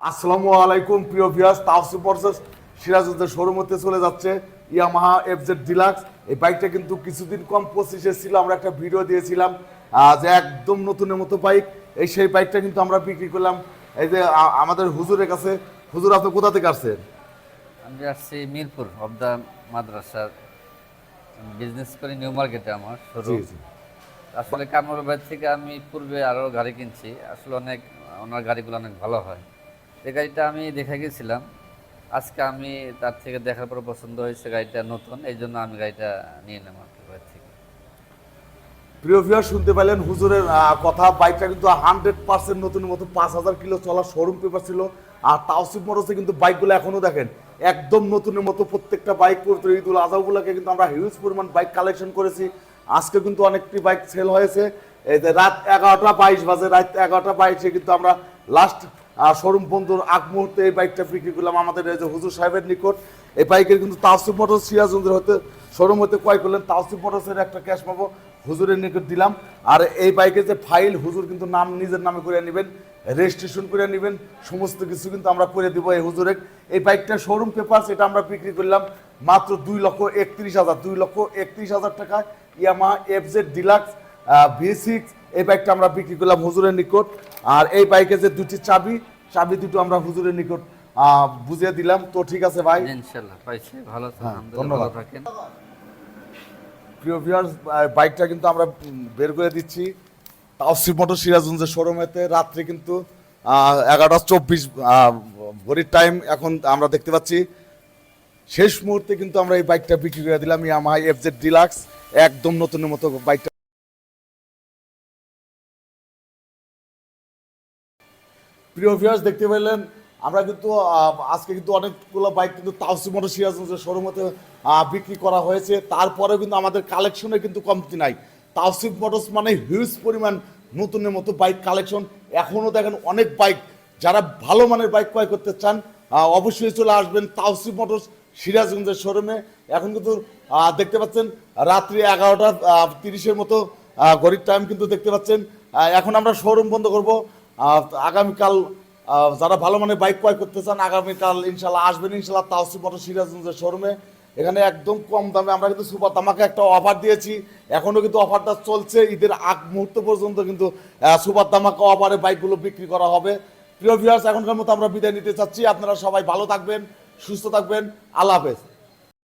আসসালামু আলাইকুম প্রিয় ভিউয়ার্স তাওসিফ বর্সেস সিরাজউদ্দের শোরুম হতে চলে যাচ্ছে ইয়ামাহা এফজেড ডিলাক্স এই বাইকটা কিন্তু কিছুদিন কম পঁচিশে ছিল আমরা একটা ভিডিও দিয়েছিলাম যে একদম নতুনের মতো বাইক এই সেই বাইকটা কিন্তু আমরা বিক্রি করলাম এই যে আমাদের হুজুরের কাছে। হুজুর আপনি কোথা থেকে আসছেন? আমি আসছি মিরপুর অফ দ্য মাদ্রাসা বিজনেস করি নিউ মার্কেটে আমার শুরু জি জি। আসলে কামরুল ভাই থেকে আমি পূর্বে আরও গাড়ি কিনছি আসলে অনেক ওনার গাড়িগুলো অনেক ভালো হয়। এই গাড়িটা আমি দেখে গেছিলাম। আজকে আমি তার থেকে দেখার পর পছন্দ হয়েছে গাড়িটা নতুন, এই জন্য আমি গাড়িটা নিয়ে কি থেকে। প্রিয় ভিউয়ার শুনতে পেলেন হুজুরের কথা। বাইকটা কিন্তু হান্ড্রেড পার্সেন্ট নতুন মতো পাঁচ হাজার কিলো চলা শোরুম পেপার ছিল। আর তাওসিফ মোটরসে কিন্তু বাইকগুলো এখনও দেখেন, একদম নতুনের মতো প্রত্যেকটা বাইক পড়তে ঈদুল আজহাগুলোকে কিন্তু আমরা হিউজ পরিমাণ বাইক কালেকশন করেছি। আজকে কিন্তু অনেকটি বাইক সেল হয়েছে। এই যে রাত এগারোটা বাইশ বাজে, রাত এগারোটা বাইশে কিন্তু আমরা লাস্ট শোরুম বন্ধুর আগ মুহূর্তে এই বাইকটা বিক্রি করলাম আমাদের এই যে হুজুর সাহেবের নিকট। এই বাইকের কিন্তু তাওসিফ মোটর সিরাজগঞ্জের হতে শোরুম হতে ক্রয় করলেন। তাওসিফ মোটরসের একটা ক্যাশ পাবো, হুজুরের নিকট দিলাম। আর এই বাইকের যে ফাইল, হুজুর কিন্তু নাম নিজের নামে করে নেবেন রেজিস্ট্রেশন করে নেবেন, সমস্ত কিছু কিন্তু আমরা করে দিব এই হুজুরের। এই বাইকটা শোরুম পেপার সেটা আমরা বিক্রি করলাম মাত্র দুই লক্ষ একত্রিশ হাজার, দুই লক্ষ একত্রিশ হাজার টাকা Yamaha FZ deluxe V six এই বাইকটা আমরা বিক্রি করলাম হুজুরের নিকট। আর এই বাইকের যে দুটি চাবি চাবি দুটো আমরা হুজুরের নিকট বুঝিয়ে দিলাম। তো ঠিক আছে ভাই। ইনশাল্লাহ পাইছি। ভালো হ্যাঁ, ধন্যবাদ। থাকেন। প্রিয় ভিউয়ার্স বাইকটা কিন্তু আমরা বের করে দিচ্ছি। তাওসিফ মোটর সিরাজগঞ্জের শোরুমেতে। রাত্রে কিন্তু এগারোটা চব্বিশ ঘড়ির টাইম এখন আমরা দেখতে পাচ্ছি শেষ মুহূর্তে কিন্তু আমরা এই বাইকটা বিক্রি করে দিলাম। ইয়ামাহা এফজেড ডিলাক্স একদম নতুনের মতো বাইকটা প্রিয় ভিউয়ার্স দেখতে পেলেন, আমরা কিন্তু আজকে কিন্তু অনেকগুলো বাইক কিন্তু তাওসি মোটর সিরাজগঞ্জের শোরুমতে বিক্রি করা হয়েছে। তারপরেও কিন্তু আমাদের কালেকশনে কিন্তু কমতি নাই। তাওসিফ মোটরস মানে হিউজ পরিমাণ নতুনের মতো বাইক কালেকশন এখনও দেখেন অনেক বাইক যারা ভালো মানের বাইক ক্রয় করতে চান অবশ্যই চলে আসবেন তাওসিফ মোটরস সিরাজগঞ্জের শোরুমে এখন কিন্তু দেখতে পাচ্ছেন, রাত্রি এগারোটা তিরিশের মতো ঘড়ির টাইম কিন্তু দেখতে পাচ্ছেন। এখন আমরা শোরুম বন্ধ করব। আগামীকাল যারা ভালো মানে বাইক ক্রয় করতে চান, আগামীকাল ইনশাল্লাহ আসবেন। ইনশাল্লাহ তাওসি মোটর সিরাজগঞ্জের শোরুমে। এখানে একদম কম দামে আমরা কিন্তু সুপার তামাকে একটা অফার দিয়েছি। এখনও কিন্তু অফারটা চলছে। ঈদের আগ মুহূর্ত পর্যন্ত কিন্তু সুপার তামাকা অফারে বাইকগুলো বিক্রি করা হবে। প্রিয় ভিউয়ার্স এখনকার মতো আমরা বিদায় নিতে চাচ্ছি। আপনারা সবাই ভালো থাকবেন, সুস্থ থাকবেন। আল্লাহ হাফেজ।